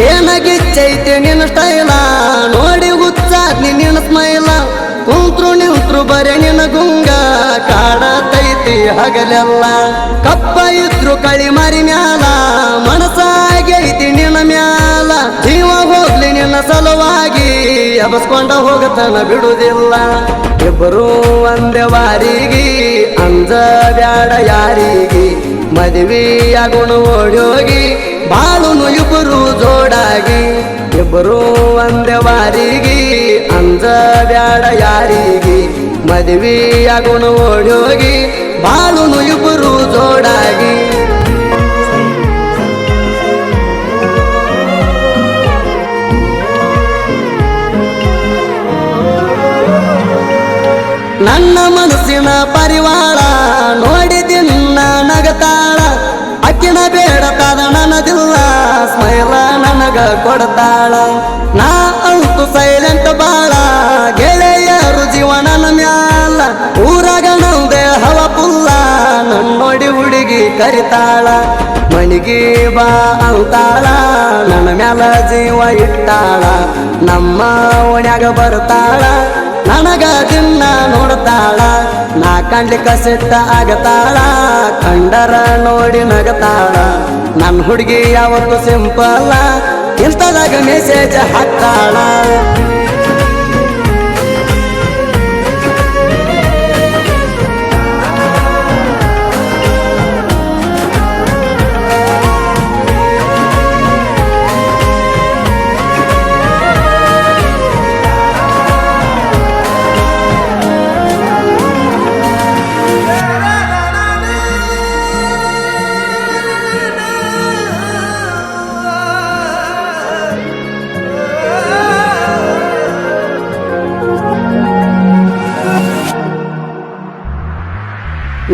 ಏನಾಗಿಚ್ಚೈತೆ ನಿನ್ನ ಸ್ಟೈಲ ನೋಡಿ ಹುಚ್ಚಾದ್ನಿ ನಿನ್ನ ಸ್ಮೈಲ ಕುಂತ್ರು ನಿಂತ್ರು ಬರೆ ನಿನ್ನ ಗುಂಗ ಕಾಡತೈತಿ ಹಗಲೆಲ್ಲ. ಕಪ್ಪ ಇದ್ರು ಕಳಿ ಮರಿ ಮ್ಯಾಲ ಮನಸ್ಸಾಗೈತಿ ನಿನ್ನ ಮ್ಯಾಲ. ಜೀವ ಹೋಗ್ಲಿ ನಿನ್ನ ಸಲುವಾಗಿ, ಎಬಸ್ಕೊಂಡ ಹೋಗತನ ಬಿಡುವುದಿಲ್ಲ ಇಬ್ಬರು ಒಂದೇ ವಾರಿಗೆ, ಅಂಜ ಬ್ಯಾಡ ಗುಣ ಓಡಿ ಓಡೋಗಿ ಬಾಳುನು ಇಬ್ಬರು ಜೋಡಾಗಿ. ಇಬ್ಬರು ಒಂದೇ ವಾರಿಗೆ ಬ್ಯಾಡ ಯಾರಿಗೆ. ಮದುವೆಯಾಗುಣ ಓಡೋಗಿ ಬಾಳುನು ಇಬ್ಬರು ಜೋಡಾಗಿ. ನನ್ನ ಮನಸ್ಸಿನ ಪರಿವಾಳ ನನಗ ಕೊಡ್ತಾಳ. ನಾ ಅಂತು ಸೈಲೆಂಟ್ ಬಾಳ. ಗೆಳೆಯರು ಜೀವನನ ಮ್ಯಾಲ. ಊರಾಗ ನಮ್ದೆ ಹವ ಪುಲ್ಲ. ಹುಡುಗಿ ಕರಿತಾಳ. ಮಣಿಗೆ ಬಾ ಅಂತಾಳ. ನನ್ನ ಮ್ಯಾಲ ಜೀವ ಇಟ್ಟಾಳ. ನಮ್ಮ ಓಣ್ಯಾಗ ಬರ್ತಾಳ. ನನಗ ದಿನ ನೋಡ್ತಾಳ. ನಾ ಕಂಡ್ಲಿ ಸಿಟ್ಟ ಆಗತಾಳ. ಕಂಡರ ನೋಡಿ ನಗತಾಳ. ನನ್ನ ಹುಡುಗಿ ಯಾವತ್ತು ಸಿಂಪಲ್ ಇನ್ಸ್ಟಾದಾಗ ಮೆಸೇಜ್ ಹಾಕ್ತಾಳ.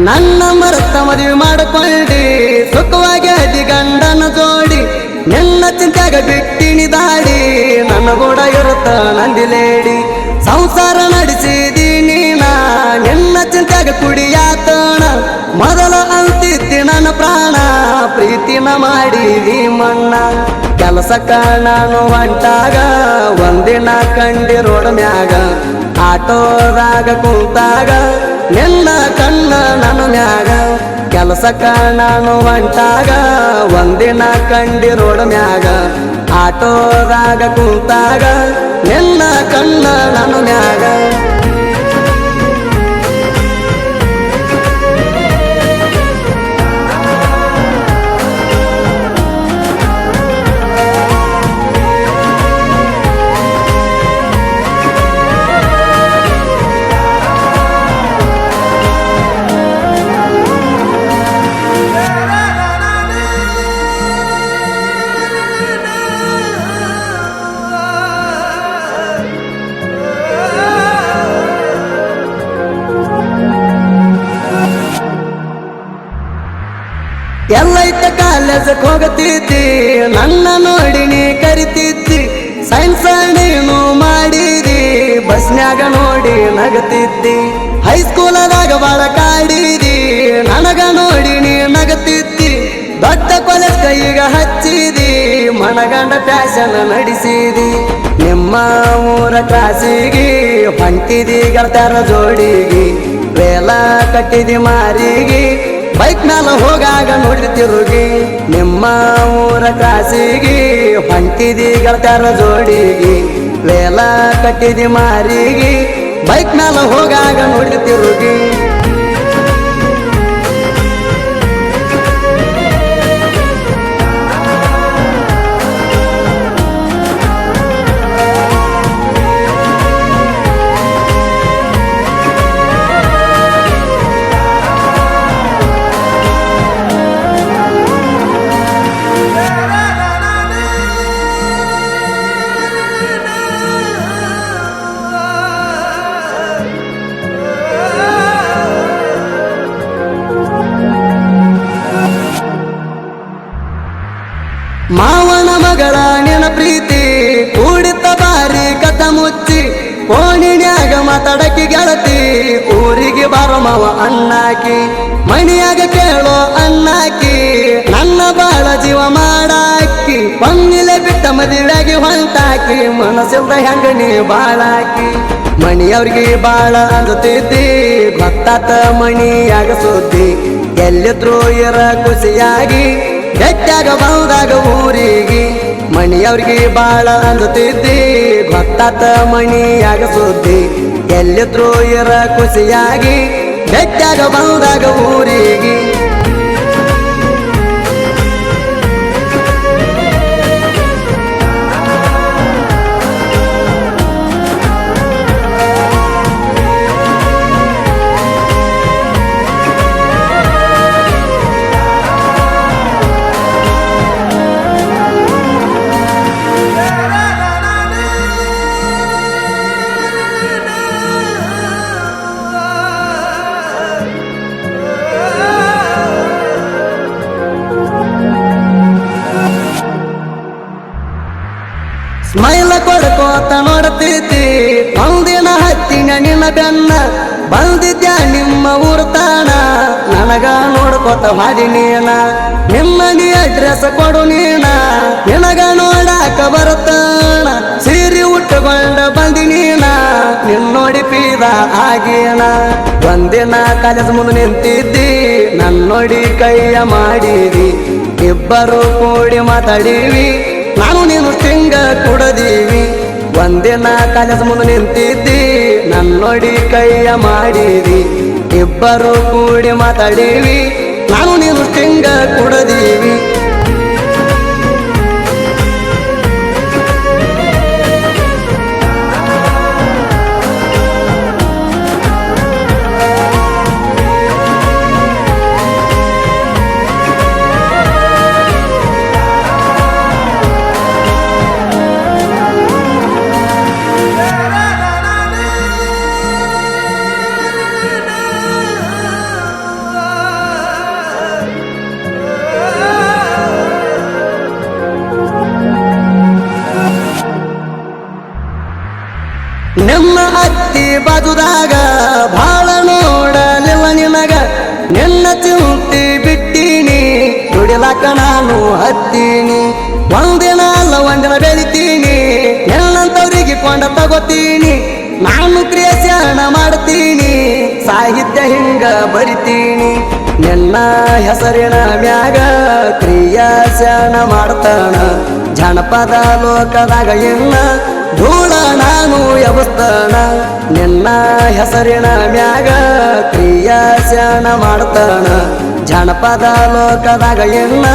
ನನ್ನ ಮರತ ಮದುವೆ ಮಾಡಿಕೊಳ್ಳಿ ಸುಖವಾಗಿ ಅದಿ ಗಂಡನ ಜೋಡಿ, ನಿನ್ನ ಚಿಂತ್ಯಾಗ ಬಿಟ್ಟಿನಿ ದಾಡಿ ನನ್ನ ಕೂಡ ಇರುತ್ತ ನಂದಿಲೇಡಿ ಸಂಸಾರ ನಡೆಸಿದೀನಿ ನಾ ನಿನ್ನ ಚಿಂತ್ಯಾಗ ಕುಡಿಯಾತಣ, ಮೊದಲ ಅಂತಿದ್ದಿ ನನ್ನ ಪ್ರಾಣ. ಪ್ರೀತಿನ ಮಾಡಿದಿ ಮಣ್ಣ. ಕೆಲಸಕ್ಕ ನಾನು ಹೊಂಟಾಗ ಒಂದಿನ ಕಂಡಿ ಮ್ಯಾಗ. ಆಟೋದಾಗ ಕುಂತಾಗ, ನಿನ್ನ ಕಣ್ಣ ನನ್ನ ಮ್ಯಾಗ. ಕೆಲಸಕ್ಕ ನಾನು ಹೊಂಟಾಗ ಒಂದಿನ ಕಂಡಿ ರೋಡ್ ಮ್ಯಾಗ. ಆಟೋದಾಗ ಕುಂತಾಗ, ನಿನ್ನ ಕಣ್ಣ ನನ್ನ ಮ್ಯಾಗ. ಕಾಲೇಜಕ್ಕೆ ಹೋಗತಿದ್ದಿ ನನ್ನ ನೋಡಿ ನೀ ಕರಿತಿದ್ದಿ ಸೈನ್ಸ್ ನೀನು ಮಾಡಿದಿ, ಬಸ್ನ್ಯಾಗ ನೋಡಿ ನಗತಿದ್ದಿ ಹೈಸ್ಕೂಲದಾಗ ಬಾಳ ಕಾಡಿದಿ, ನನಗ ನೋಡಿ ನೀ ನಗತಿದ್ದಿ, ದೊಡ್ಡ ಕಾಲೇಜ್ ಕೈಗ ಹಚ್ಚಿದಿ, ಮನಗಂಡ ಫ್ಯಾಷನ್ ನಡೆಸಿದಿ, ನಿಮ್ಮ ಊರ ಕ್ಲಾಸಿಗೆ ಹೊಂಟಿದಿ ಗರ್ತಾರ ಜೋಡಿಗಿ, ವೇಲ ಕಟ್ಟಿದಿ ಮಾರಿಗೆ ಬೈಕ್ ಮ್ಯಾಲ ಹೋಗಾಗ ನೋಡಿ ತಿರುಗಿ, ನಿಮ್ಮ ಊರ ಕಾಸಿಗೆ ಹೊಂಟಿದಿ ಗೆಳತಾರ ಜೋಡಿಗಿ, ವೇಲ ಕಟ್ಟಿದಿ ಮಾರಿಗೆ. ಬೈಕ್ ಮ್ಯಾಲ ಹೋಗಾಗ ನೋಡಿ ತಿರುಗಿ ಮಾತಾಡಕಿ ಗೆಳತಿ, ಊರಿಗೆ ಬಾರೋ ಮಾವ ಅಣ್ಣಾಕಿ ಮಣಿಯಾಗ ಕೇಳೋ ಅಣ್ಣಾಕಿ ನನ್ನ ಬಾಳ ಜೀವ ಮಾಡಾಕಿ ಬಂದಿಲೆ ಬಿಟ್ಟ ಮದುವೆಗೆ ಹೊಂಟಾಕಿ, ಮನಸ್ಸಿಲ್ದ ಹೆಂಗ ಬಾಳಾಕಿ. ಮಣಿಯವ್ರಿಗೆ ಬಾಳ ಅಂಜುತ್ತಿದ್ದಿ ಗೊತ್ತಾತ ಮಣಿಯಾಗ ಸುದ್ದಿ, ಎಲ್ಲಿದ್ರು ಇರ ಖುಷಿಯಾಗಿ ಹೆಚ್ಚಾಗ ಬಂದಾಗ ಊರಿಗೆ. ಮಣಿಯವ್ರಿಗೆ ಬಾಳ ಅಂದುತ್ತಿದ್ದಿ ಗೊತ್ತಾತ ಮಣಿಯಾಗ ಸುದ್ದಿ. ಎಲ್ಲಿದ್ರು ಇರ ಖುಷಿಯಾಗಿ. ಬೆಟ್ಟಾಗ ಬಂದಾಗ ಊರಿಗೆ. ಕೊಡ್ಕೋತ ನೋಡ್ತಿದ್ದಿ ಒಂದಿನ ಹತ್ತಿನ ನಿನ್ನ ಬೆನ್ನ ಬಂದಿದ್ಯ ನಿಮ್ಮ ಊರು ತಾಣ. ನನಗ ನೋಡ್ಕೊತ ಮಾಡಿ ನೀನ. ನಿಮ್ಮಲ್ಲಿ ಅಡ್ರೆಸ್ ಕೊಡು ನೀನ. ನಿನಗ ನೋಡಾಕ ಬರುತ್ತಾಣ. ಸೀರಿ ಉಟ್ಟುಕೊಂಡ ಬಂದಿ ನೀನ. ನಿನ್ನೋಡಿ ಪೀದ ಆಗೇನ ಒಂದಿನ ಕಾಲೇಜ್ ಮುಂದೆ ನಿಂತಿದ್ದಿ. ನನ್ನೋಡಿ ಕೈಯ ಮಾಡಿದಿ. ಇಬ್ಬರು ಕೂಡಿ ಮಾತಾಡೀವಿ. ನಾನು ನೀನು ತಿಂಗ ಕುಡದೀವಿ. ಒಂದಿನ ಕಾಲೇಜ್ ಮುಂದೆ ನಿಂತಿದ್ದಿ. ನನ್ನೊಡಿ ಕೈಯ ಮಾಡಿದಿ. ಇಬ್ಬರು ಕೂಡಿ ಮಾತಾಡೀವಿ. ನಾನು ನೀನು ತಿಂಗ ಕುಡದೀವಿ. ಅತ್ತಿ ಬಾಜುದಾಗ ಭಾಳ ನೋಡಲಿಲ್ಲ ನಿನಗ. ನಿನ್ನ ಚಿಂತಿ ಬಿಟ್ಟೀನಿ, ದುಡಿಲಾಕ ನಾನು ಹತ್ತೀನಿ. ಒಂದಿನ ಅಲ್ಲ ಒಂದಿನ ಬೆಳಿತೀನಿ ಎಲ್ಲಂತವ್ರಿಗೆ ಕೊಂಡ ತಗೋತೀನಿ. ನಾನು ಕ್ರಿಯೇಷನ್ ಮಾಡ್ತೀನಿ, ಸಾಹಿತ್ಯ ಹಿಂಗ ಬರಿತೀನಿ. ನಿನ್ನ ಹೆಸರಿನ ಮ್ಯಾಗ ಕ್ರಿಯಾಶನ ಮಾಡ್ತಾನ. ಜನಪದ ಲೋಕದಾಗ ಇನ್ನ ಧೂಳ ನಾನು ಎಬಸ್ತಾನ ನಿನ್ನ ಹೆಸರಿನ ಮ್ಯಾಗ ಕ್ರಿಯಾಶನ ಮಾಡ್ತಾನ. ಜನಪದ ಲೋಕದಾಗ ಎನ್ನ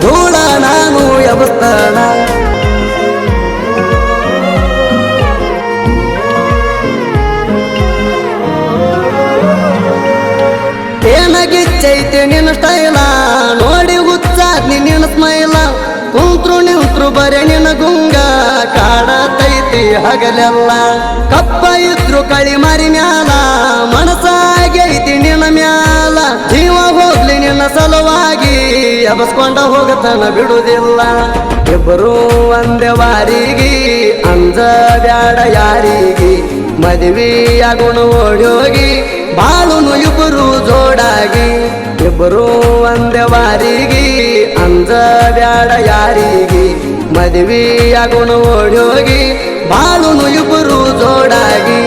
ಧೂಳ ನಾನು ಎಬಸ್ತಾನ ಚೈತೆ ನಿನ್ನ ಸ್ಟೈಲ? ನೋಡಿ ಹುಚ್ಚಾದ್ನಿ ನಿನ್ನ ಸ್ಮೈಲ. ಕುಂತ್ರು ನಿಂತ್ರು ಬರೆ ನಿನ್ನ ಗುಂಗ. ಕಾಡತೈತಿ ಹಗಲೆಲ್ಲ ಕಪ್ಪ ಇದ್ರು ಕಳಿ ಮರಿ ಮ್ಯಾಲ ಮನಸ್ಸಾಗೈತಿ ನಿನ್ನ ಮ್ಯಾಲ. ಜೀವ ಹೋಗ್ಲಿ ನಿನ್ನ ಸಲುವಾಗಿ, ಎಬಸ್ಕೊಂಡ ಹೋಗತನ ಬಿಡುವುದಿಲ್ಲ ಇಬ್ಬರು ಒಂದೇ ವಾರಿಗೆ, ಅಂಜ ಬ್ಯಾಡ ಯಾರಿಗೆ. ಮದುವೆಯಾಗುಣ ಓಡೋಗಿ ಬಾಳುನು ಇಬ್ಬರು ಜೋಡಾಗಿ. ಇಬ್ಬರು ಒಂದೇ ವಾರಿಗೆ, ಅಂಜ ಬ್ಯಾಡ ಯಾರಿಗೆ. ಮದುವೆಯಾಗುಣ ಓಡೋಗಿ ಬಾಳುನು ಇಬ್ಬರು ಜೋಡಾಗಿ.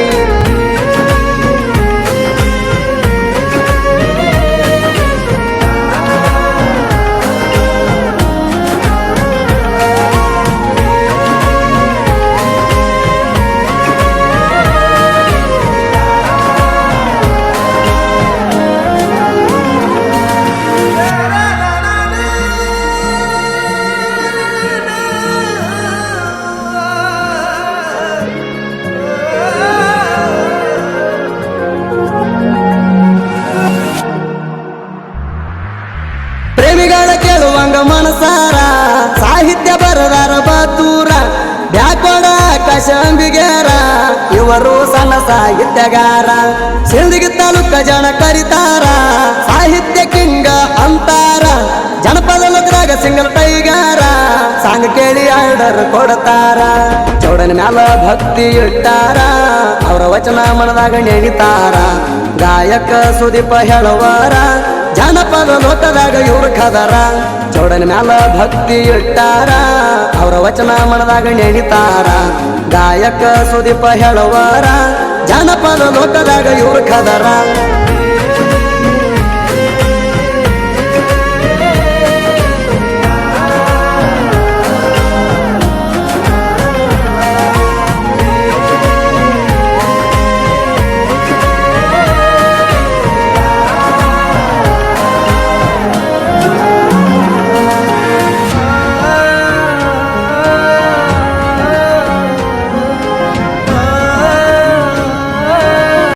ಅಂಬಿಗ್ಯಾರ ಇವರು ಸಣ್ಣ ಸಾಹಿತ್ಯಗಾರ ಸಿಂದಗಿ ತಾಲೂಕ ಜನ ಕರಿತಾರ, ಸಾಹಿತ್ಯ ಕಿಂಗ ಅಂತಾರ. ಜನಪದ ಲಗ್ನಾಗ ಸಿಂಗಲ್ ಕೈಗಾರ ಸಾಂಗ್ ಕೇಳಿ ಆರ್ಡರ್ ಕೊಡ್ತಾರ. ಚೌಡನ ಮ್ಯಾಲ ಭಕ್ತಿ ಇಟ್ಟಾರ, ಅವರ ವಚನ ಮನದಾಗ ನೆನಿತಾರ ಗಾಯಕ ಸುದೀಪ ಹೇಳುವಾರ, ಜನಪದ ಲೋಕದಾಗ ಇವ್ರ ಕದರ. ಚೌಡನ ಮ್ಯಾಲ ಭಕ್ತಿ ಇಟ್ಟಾರ, ಅವರ ವಚನ ಮನದಾಗ ನೆಣಿತಾರ. ಗಾಯಕ ಸುದೀಪ ಹೇಳುವರ ಜನಪದ ಲೋಕದಾಗ ಇವ್ರ ಕದರ.